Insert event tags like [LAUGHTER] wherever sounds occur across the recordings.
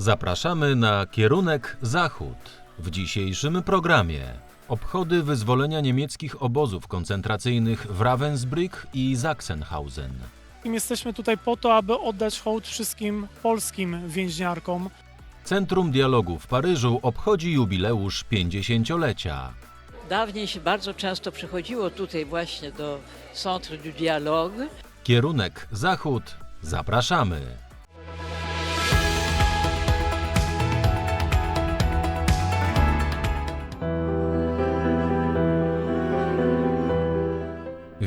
Zapraszamy na kierunek zachód. W dzisiejszym programie obchody wyzwolenia niemieckich obozów koncentracyjnych w Ravensbrück i Sachsenhausen. Jesteśmy tutaj po to, aby oddać hołd wszystkim polskim więźniarkom. Centrum Dialogu w Paryżu obchodzi jubileusz 50-lecia. Dawniej się bardzo często przychodziło tutaj właśnie do Centre du Dialogue. Kierunek zachód. Zapraszamy.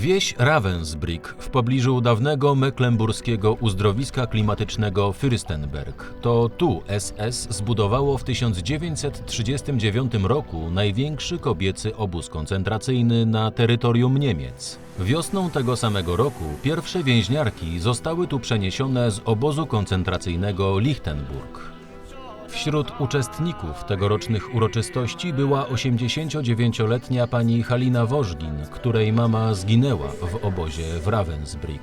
Wieś Ravensbrück w pobliżu dawnego mecklenburskiego uzdrowiska klimatycznego Fürstenberg. To tu SS zbudowało w 1939 roku największy kobiecy obóz koncentracyjny na terytorium Niemiec. Wiosną tego samego roku pierwsze więźniarki zostały tu przeniesione z obozu koncentracyjnego Lichtenburg. Wśród uczestników tegorocznych uroczystości była 89-letnia pani Halina Wożgin, której mama zginęła w obozie w Ravensbrück.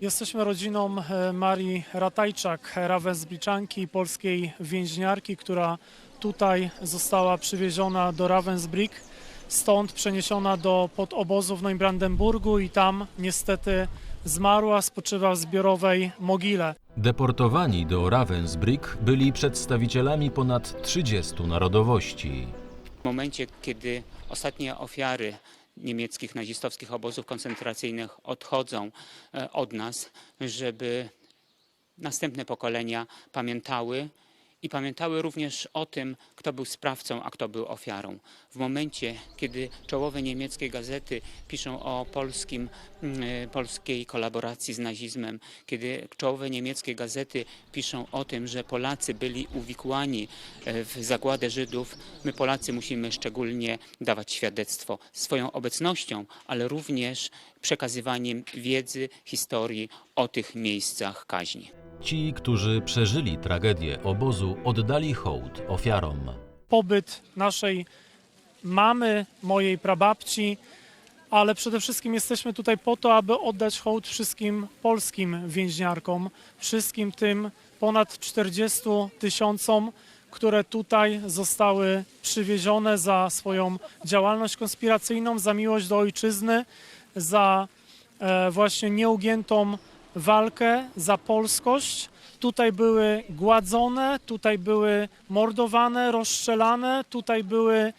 Jesteśmy rodziną e, Marii Ratajczak, Ravensbryczanki, polskiej więźniarki, która tutaj została przywieziona do Ravensbrück, stąd przeniesiona do podobozu w Neubrandenburgu i tam niestety zmarła, spoczywa w zbiorowej mogile. Deportowani do Ravensbrück byli przedstawicielami ponad 30 narodowości. W momencie, kiedy ostatnie ofiary niemieckich nazistowskich obozów koncentracyjnych odchodzą e, od nas, żeby następne pokolenia pamiętały i pamiętały również o tym, kto był sprawcą, a kto był ofiarą. W momencie, kiedy czołowe niemieckie gazety piszą o polskim, mm, e, polskiej kolaboracji z nazizmem, kiedy czołowe niemieckie gazety piszą o tym, że Polacy byli uwikłani e, w zagładę Żydów, my Polacy musimy szczególnie dawać świadectwo swoją obecnością, ale również przekazywaniem wiedzy, historii o tych miejscach kaźni. Ci, którzy przeżyli tragedię obozu, oddali hołd ofiarom. Pobyt naszej mamy, mojej prababci, ale przede wszystkim jesteśmy tutaj po to, aby oddać hołd wszystkim polskim więźniarkom, wszystkim tym ponad 40 tysiącom, które tutaj zostały przywiezione za swoją działalność konspiracyjną, za miłość do ojczyzny, za e, właśnie nieugiętą walkę, za polskość. Tutaj były gładzone, tutaj były mordowane, rozstrzelane, tutaj były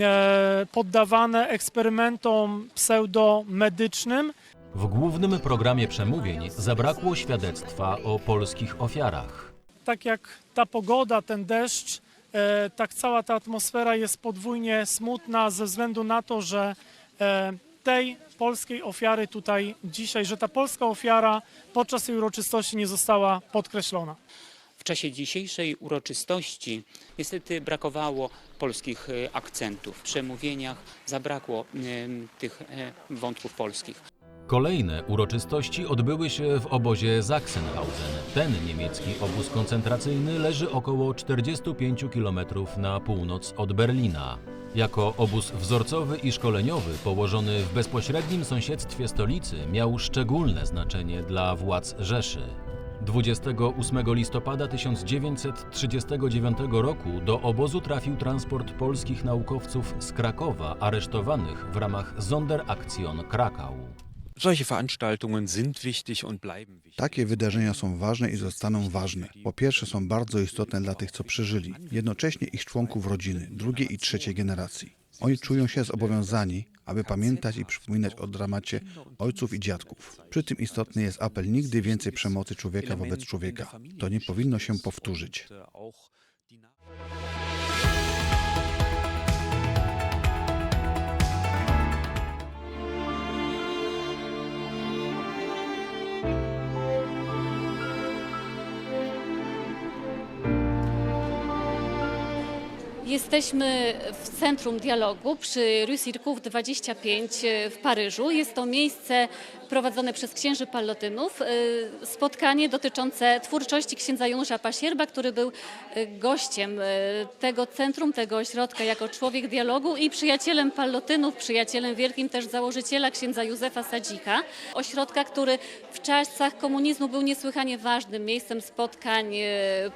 e, poddawane eksperymentom pseudomedycznym. W głównym programie przemówień zabrakło świadectwa o polskich ofiarach. Tak jak ta pogoda, ten deszcz, e, tak cała ta atmosfera jest podwójnie smutna ze względu na to, że e, tej polskiej ofiary tutaj dzisiaj, że ta polska ofiara podczas tej uroczystości nie została podkreślona. W czasie dzisiejszej uroczystości niestety brakowało polskich e, akcentów. W przemówieniach zabrakło tych e, wątków polskich. Kolejne uroczystości odbyły się w obozie Sachsenhausen. Ten niemiecki obóz koncentracyjny leży około 45 km na północ od Berlina. Jako obóz wzorcowy i szkoleniowy położony w bezpośrednim sąsiedztwie stolicy miał szczególne znaczenie dla władz Rzeszy. 28 listopada 1939 roku do obozu trafił transport polskich naukowców z Krakowa aresztowanych w ramach Sonderaktion Krakau. Takie wydarzenia są ważne i zostaną ważne. Po pierwsze są bardzo istotne dla tych, co przeżyli, jednocześnie ich członków rodziny, drugiej i trzeciej generacji. Oni czują się zobowiązani, aby pamiętać i przypominać o dramacie ojców i dziadków. Przy tym istotny jest apel nigdy więcej przemocy człowieka wobec człowieka. To nie powinno się powtórzyć. Jesteśmy w Centrum Dialogu przy Rue Circus 25 w Paryżu. Jest to miejsce prowadzone przez księży pallotynów. Y, Spotkanie dotyczące twórczości księdza Janusza Pasierba, który był y, gościem tego centrum, tego ośrodka jako człowiek dialogu i przyjacielem pallotynów, przyjacielem wielkim też założyciela księdza Józefa Sadzika. Ośrodka, który w czasach komunizmu był niesłychanie ważnym miejscem spotkań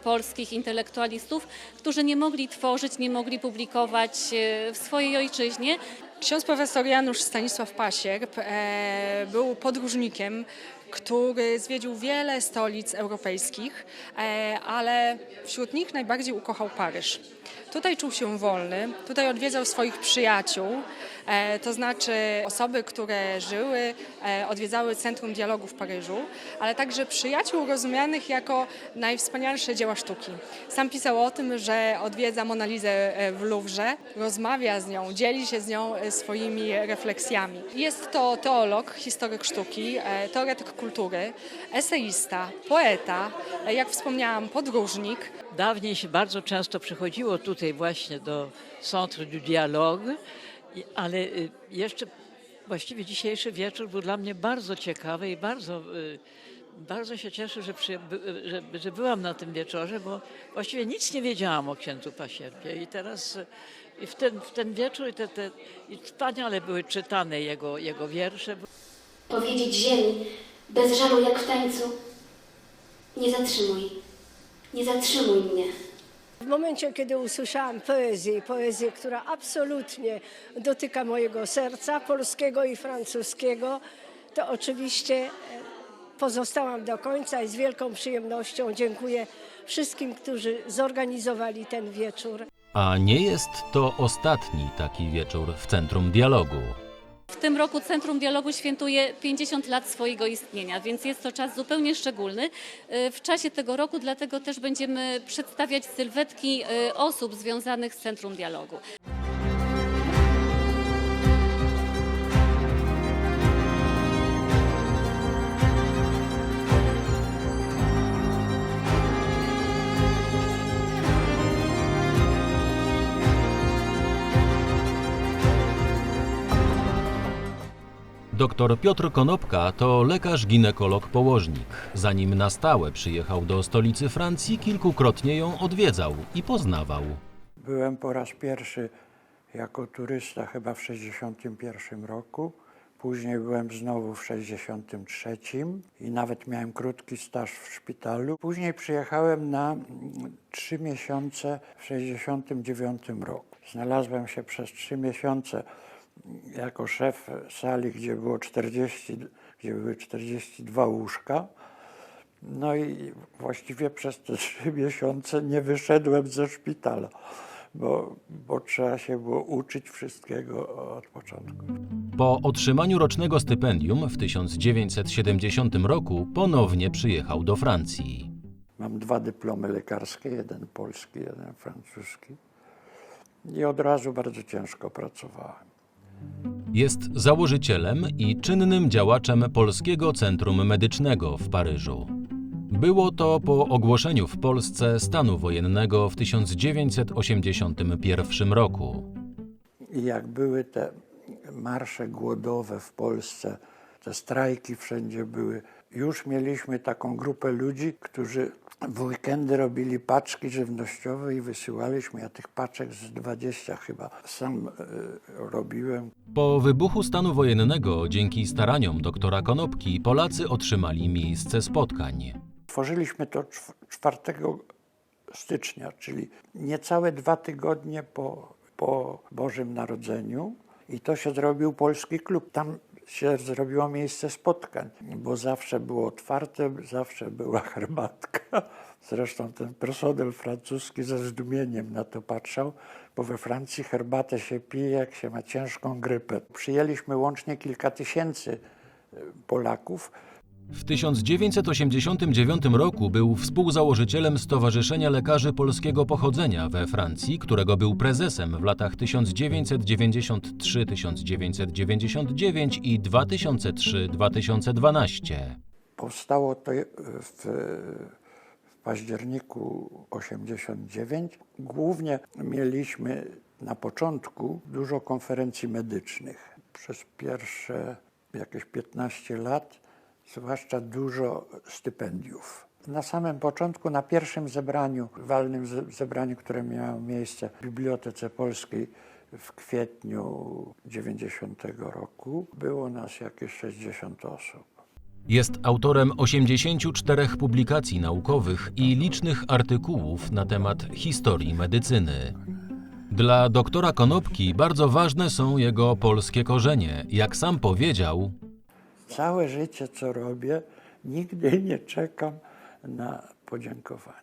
polskich intelektualistów, którzy nie mogli tworzyć, nie mogli publikować y, w swojej ojczyźnie. Ksiądz profesor Janusz Stanisław Pasierb e, był podróżnikiem, który zwiedził wiele stolic europejskich, e, ale wśród nich najbardziej ukochał Paryż. Tutaj czuł się wolny, tutaj odwiedzał swoich przyjaciół, e, to znaczy osoby, które żyły, e, odwiedzały Centrum Dialogu w Paryżu, ale także przyjaciół rozumianych jako najwspanialsze dzieła sztuki. Sam pisał o tym, że odwiedza Monalizę w Louvrze, rozmawia z nią, dzieli się z nią swoimi refleksjami. Jest to teolog, historyk sztuki, teoretyk kultury, eseista, poeta, jak wspomniałam, podróżnik. Dawniej się bardzo często przychodziło tutaj właśnie do Centre du Dialogue, ale y, jeszcze właściwie dzisiejszy wieczór był dla mnie bardzo ciekawy i bardzo, y, bardzo się cieszę, że, przy, by- że, że byłam na tym wieczorze, bo właściwie nic nie wiedziałam o księdzu Pasierbie i teraz y, i w, ten, w ten wieczór i, te, te, i wspaniale były czytane jego, jego wiersze. powiedzieć ziemi, bez żalu jak w tańcu, nie zatrzymuj, nie zatrzymuj mnie. W momencie, kiedy usłyszałam poezję, poezję, która absolutnie dotyka mojego serca, polskiego i francuskiego, to oczywiście e, pozostałam do końca i z wielką przyjemnością dziękuję wszystkim, którzy zorganizowali ten wieczór. A nie jest to ostatni taki wieczór w Centrum Dialogu. W tym roku Centrum Dialogu świętuje 50 lat swojego istnienia, więc jest to czas zupełnie szczególny. Y, W czasie tego roku dlatego też będziemy przedstawiać sylwetki y, osób związanych z Centrum Dialogu. Doktor Piotr Konopka to lekarz ginekolog położnik. Zanim na stałe przyjechał do stolicy Francji, kilkukrotnie ją odwiedzał i poznawał. Byłem po raz pierwszy jako turysta chyba w 1961 roku. Później byłem znowu w 1963 i nawet miałem krótki staż w szpitalu. Później przyjechałem na mm, trzy miesiące w 1969 roku. Znalazłem się przez trzy miesiące jako szef sali, gdzie było 40, gdzie były 42 łóżka. No i właściwie przez te [LAUGHS] trzy miesiące nie wyszedłem ze szpitala, bo, bo trzeba się było uczyć wszystkiego od początku. Po otrzymaniu rocznego stypendium w 1970 roku ponownie przyjechał do Francji. Mam dwa dyplomy lekarskie, jeden polski, jeden francuski. I od razu bardzo ciężko pracowałem. Jest założycielem i czynnym działaczem Polskiego Centrum Medycznego w Paryżu. Było to po ogłoszeniu w Polsce stanu wojennego w 1981 roku. Jak były te marsze głodowe w Polsce, te strajki wszędzie były, już mieliśmy taką grupę ludzi, którzy w weekendy robili paczki żywnościowe i wysyłaliśmy. Ja tych paczek z 20 chyba sam e, robiłem. Po wybuchu stanu wojennego, dzięki staraniom doktora Konopki, Polacy otrzymali miejsce spotkań. Tworzyliśmy to czw- 4 stycznia, czyli niecałe dwa tygodnie po, po Bożym Narodzeniu. I to się zrobił polski klub. Tam się zrobiło miejsce spotkań, bo zawsze było otwarte, zawsze była [LAUGHS] herbatka. Zresztą ten personel francuski ze zdumieniem na to patrzał, bo we Francji herbatę się pije, jak się ma ciężką grypę. Przyjęliśmy łącznie kilka tysięcy e, Polaków. W 1989 roku był współzałożycielem Stowarzyszenia Lekarzy Polskiego Pochodzenia we Francji, którego był prezesem w latach 1993-1999 i 2003-2012. Powstało to w, w październiku 89. Głównie mieliśmy na początku dużo konferencji medycznych. Przez pierwsze jakieś 15 lat, zwłaszcza dużo stypendiów. Na samym początku, na pierwszym zebraniu, walnym ze- zebraniu, które miało miejsce w Bibliotece Polskiej w kwietniu 90 roku, było nas jakieś 60 osób. Jest autorem 84 publikacji naukowych i licznych artykułów na temat historii medycyny. Dla doktora Konopki bardzo ważne są jego polskie korzenie. Jak sam powiedział, Całe życie, co robię, nigdy nie czekam na podziękowania.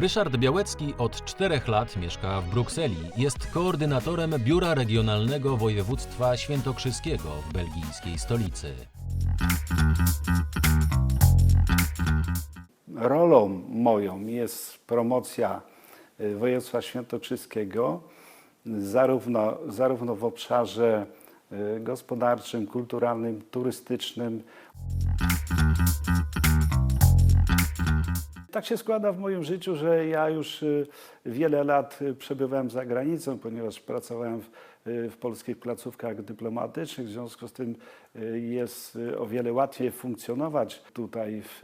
Ryszard Białecki od czterech lat mieszka w Brukseli. Jest koordynatorem Biura Regionalnego Województwa Świętokrzyskiego w belgijskiej stolicy. Rolą moją jest promocja y, województwa świętokrzyskiego, zarówno, zarówno w obszarze y, gospodarczym, kulturalnym, turystycznym. Tak się składa w moim życiu, że ja już y, wiele lat y, przebywałem za granicą, ponieważ pracowałem w, y, w polskich placówkach dyplomatycznych. W związku z tym jest o wiele łatwiej funkcjonować tutaj w,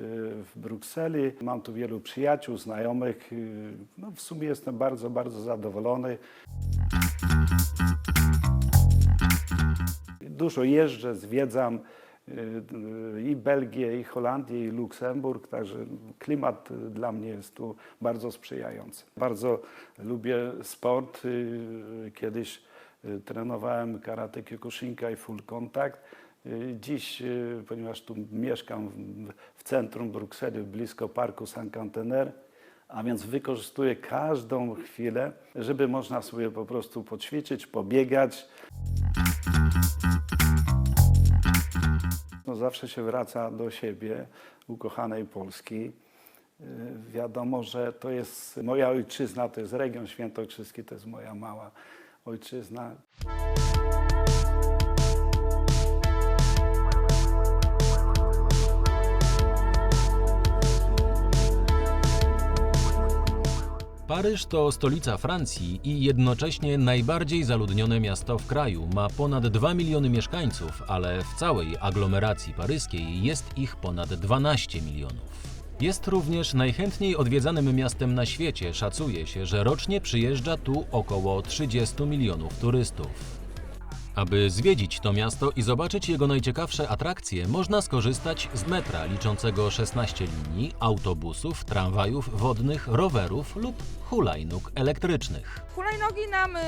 w Brukseli. Mam tu wielu przyjaciół, znajomych. No, w sumie jestem bardzo, bardzo zadowolony. Dużo jeżdżę, zwiedzam i Belgię, i Holandię, i Luksemburg, także klimat dla mnie jest tu bardzo sprzyjający. Bardzo lubię sport. Kiedyś trenowałem karate kyokushinka i full contact. Dziś, ponieważ tu mieszkam w- centrum Brukseli, blisko parku Saint-Cantenaire, a więc wykorzystuję każdą chwilę, żeby można sobie po prostu poćwiczyć, pobiegać. Zawsze się wraca do siebie, ukochanej Polski. Y, Wiadomo, że to jest moja ojczyzna, to jest region świętokrzyski, to jest moja mała ojczyzna. Paryż to stolica Francji i jednocześnie najbardziej zaludnione miasto w kraju. Ma ponad 2 miliony mieszkańców, ale w całej aglomeracji paryskiej jest ich ponad 12 milionów. Jest również najchętniej odwiedzanym miastem na świecie. Szacuje się, że rocznie przyjeżdża tu około 30 milionów turystów. Aby zwiedzić to miasto i zobaczyć jego najciekawsze atrakcje, można skorzystać z metra liczącego 16 linii, autobusów, tramwajów wodnych, rowerów lub hulajnóg elektrycznych. Hulajnogi nam y,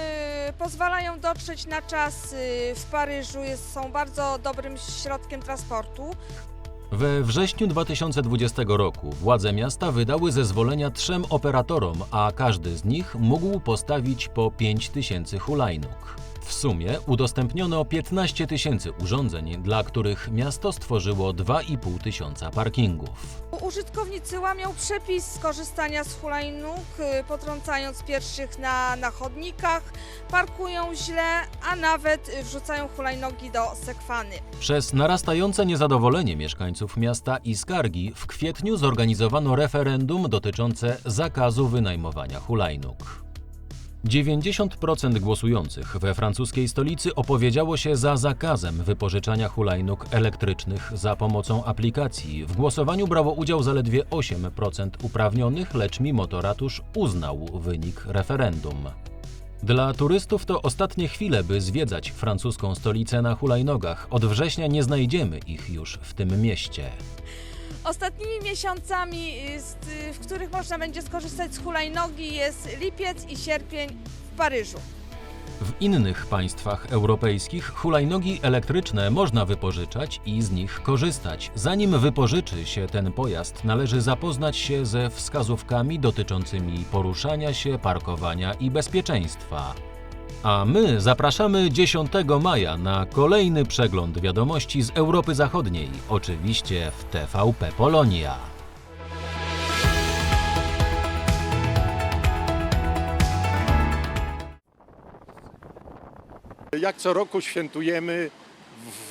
pozwalają dotrzeć na czas y, w Paryżu, jest, są bardzo dobrym środkiem transportu. We wrześniu 2020 roku władze miasta wydały zezwolenia trzem operatorom, a każdy z nich mógł postawić po 5 tysięcy hulajnóg. W sumie udostępniono 15 tysięcy urządzeń, dla których miasto stworzyło 2,5 tysiąca parkingów. Użytkownicy łamią przepis skorzystania z hulajnóg, y, potrącając pierwszych na, na chodnikach, parkują źle, a nawet y, wrzucają hulajnogi do sekwany. Przez narastające niezadowolenie mieszkańców miasta i skargi w kwietniu zorganizowano referendum dotyczące zakazu wynajmowania hulajnóg. 90% głosujących we francuskiej stolicy opowiedziało się za zakazem wypożyczania hulajnóg elektrycznych za pomocą aplikacji. W głosowaniu brało udział zaledwie 8% uprawnionych, lecz mimo to ratusz uznał wynik referendum. Dla turystów to ostatnie chwile, by zwiedzać francuską stolicę na hulajnogach. Od września nie znajdziemy ich już w tym mieście. Ostatnimi miesiącami, y, y, w których można będzie skorzystać z hulajnogi jest lipiec i sierpień w Paryżu. W innych państwach europejskich hulajnogi elektryczne można wypożyczać i z nich korzystać. Zanim wypożyczy się ten pojazd, należy zapoznać się ze wskazówkami dotyczącymi poruszania się, parkowania i bezpieczeństwa. A my zapraszamy 10 maja na kolejny przegląd wiadomości z Europy Zachodniej, oczywiście w TVP Polonia. Jak co roku świętujemy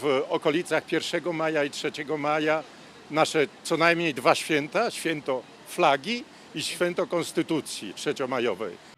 w okolicach 1 maja i 3 maja nasze co najmniej dwa święta, święto flagi i święto Konstytucji trzeciomajowej.